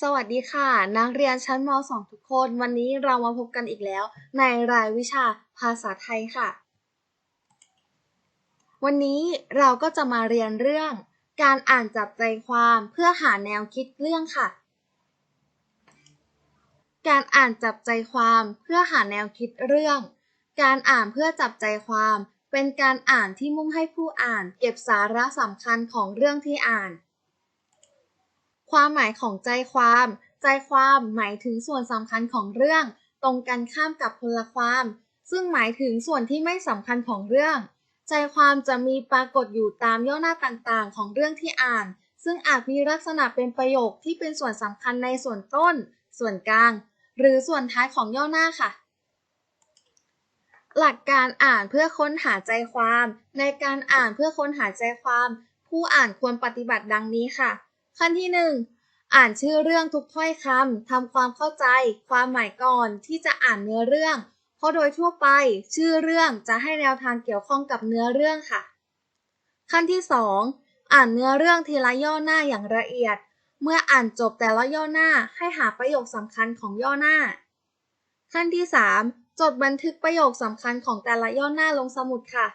สวัสดีค่ะ นักเรียนชั้นม .2 ทุกคน วันนี้เรามาพบกันอีกแล้ว ในรายวิชาภาษาไทยค่ะ วันนี้เราก็จะมาเรียนเรื่อง การอ่านจับใจความเพื่อหาแนวคิดเรื่องค่ะ การอ่านจับใจความเพื่อหาแนวคิดเรื่อง การอ่านเพื่อจับใจความ เป็นการอ่านที่มุ่งให้ผู้อ่าน เก็บสาระสำคัญของเรื่องที่อ่าน ความหมายของใจความ ใจความหมายถึงส่วนสำคัญของเรื่อง ตรงกันข้ามกับพลความ ซึ่งหมายถึงส่วนที่ไม่สำคัญของเรื่อง ใจความจะมีปรากฏอยู่ตามย่อหน้าต่างๆ ของเรื่องที่อ่าน ซึ่งอาจมีลักษณะเป็นประโยคที่เป็นส่วนสำคัญในส่วนต้น ส่วนกลาง หรือส่วนท้ายของย่อหน้าค่ะหลักการอ่านเพื่อค้นหาใจความ ในการอ่านเพื่อค้นหาใจความ ผู้อ่านควรปฏิบัติดังนี้ค่ะ ขั้นที่ 1 อ่านชื่อเรื่องทุกถ้อยคำทำความเข้าใจ ความหมายก่อนที่จะอ่านเนื้อเรื่อง เพราะโดยทั่วไป ชื่อเรื่องจะให้แนวทางเกี่ยวข้องกับเนื้อเรื่องค่ะ ขั้นที่ 2 อ่านเนื้อเรื่องทีละย่อหน้าอย่างละเอียด เมื่ออ่านจบแต่ละย่อหน้าให้หาประโยคสำคัญของย่อหน้า ขั้นที่ 3 จดบันทึกประโยคสำคัญของแต่ละย่อหน้าลงสมุดค่ะ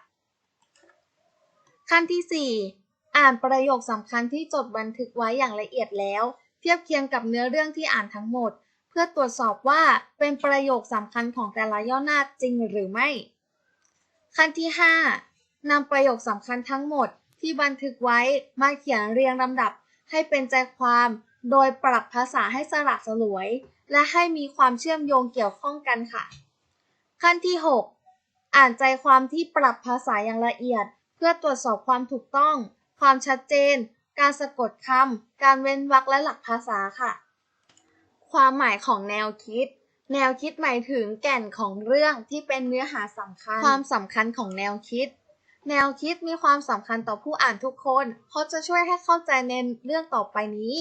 ขั้นที่ 4 อ่านประโยคสำคัญที่จดบันทึกไว้อย่างละเอียดแล้ว เทียบเคียงกับเนื้อเรื่องที่อ่านทั้งหมด เพื่อตรวจสอบว่าเป็นประโยคสำคัญของแต่ละย่อหน้าจริงหรือไม่ ขั้นที่ 5นำประโยคสำคัญทั้งหมดที่บันทึกไว้มาเขียนเรียงลำดับให้เป็นใจความ โดยปรับภาษาให้สละสลวย และให้มีความเชื่อมโยงเกี่ยวข้องกันค่ะ ขั้นที่ 6 อ่านใจความที่ปรับภาษาอย่างละเอียด เพื่อตรวจสอบความถูกต้อง ความชัดเจน การสะกดคำ การเว้นวรรคและหลักภาษาค่ะ ความหมายของแนวคิด แนวคิดหมายถึงแก่นของเรื่องที่เป็นเนื้อหาสำคัญ ความสำคัญของแนวคิด แนวคิดมีความสำคัญต่อผู้อ่านทุกคน เพราะจะช่วยให้เข้าใจในเรื่องต่อไปนี้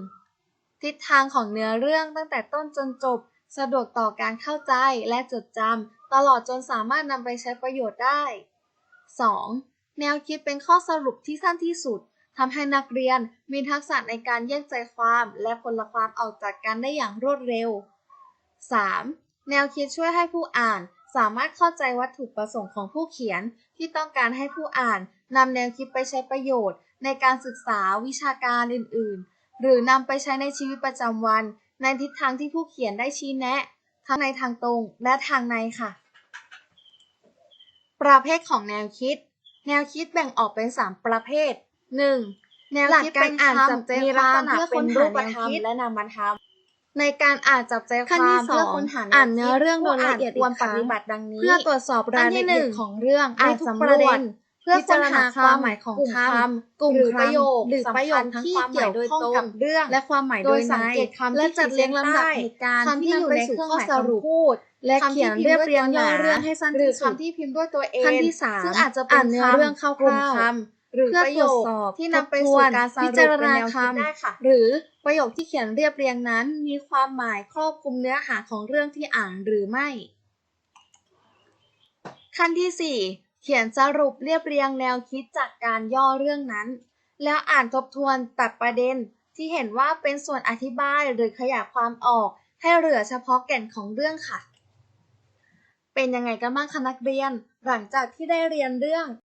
1. ทิศทางของเนื้อเรื่องตั้งแต่ต้นจนจบ สะดวกต่อการเข้าใจและจดจำตลอดจนสามารถนำไปใช้ประโยชน์ได้ 2. แนวคิดเป็นข้อสรุปที่สั้นที่สุดทำให้นักเรียนมีทักษะในการแยกใจความและผลความออกจากกันได้อย่างรวดเร็ว 3. แนวคิดช่วยให้ผู้อ่าน สามารถเข้าใจวัตถุประสงค์ของผู้เขียน ที่ต้องการให้ผู้อ่านนำแนวคิดไปใช้ประโยชน์ ในการศึกษาวิชาการอื่น ๆ หรือนำไปใช้ในชีวิตประจำวัน ในทิศทางที่ผู้เขียนได้ชี้แนะ ทั้งในทางตรงและทางในค่ะ ประเภทของแนวคิด แนวคิดแบ่งออกเป็น 3 ประเภท 1. แนวคิดเป็นคำมีลักษณะเป็นรูปธรรมและนามธรรมในการอ่านจับใจคขั้นวาที่มสองเพื่อค้นหาอ่านเนื้อเรื่องโดยละเอียดควรอีกคปรั้งฏิบัติดังนี้ เพื่อตรวจสอบรายขั้นที่ละหนึ่เอียงดของเรื่องอ่านทุกสำปรระวเด็จนเพื่อพิจารณาค้นหาความมคาวหมามหายยขขอองงคคำกลุ่มหรือประโยคคำหรือประโยคสำคัญที่ทั้งความหมายเกี่ยวโดยข้องตรงกับเรื่อง และความหมายโดโดยยสัในงเกตคำและที่จัดเรียงลำดับเหตุการณ์คำที่ที่อยู่นำไปในสู่เครื่องข้อหมายสรุปคำพูด และคำที่เขียนเรียบเรียงพิมพ์ด้วยตัวย่อเรื่องเนื้อให้สั้นหรือที่สุดคำที่พิมพ์ด้วยตัวเองขั้นที่สามซึ่งอาจจะเป็นอ่านเนื้อเรื่องคร่าวๆกลุ่มคำหรือเพื่อประโยตรวจคสอบที่นำไปทบทสู่วนการสพิรุปจารเป็นณาแนวคิดคำได้ค่ะหรือประโยคที่เขียนเรียบเรียงนั้น มีความหมายครอบคลุมเนื้อหาของเรื่องที่อ่านหรือไม่ ขั้นที่ 4 เขียนสรุปเรียบเรียงแนวคิดจากการย่อเรื่องนั้น แล้วอ่านทบทวนตัดประเด็นที่เห็นว่าเป็นส่วนอธิบายหรือขยายความออก ให้เหลือเฉพาะแก่นของเรื่องค่ะ เป็นยังไงกันบ้างคะนักเรียน หลังจากที่ได้เรียนเรื่อง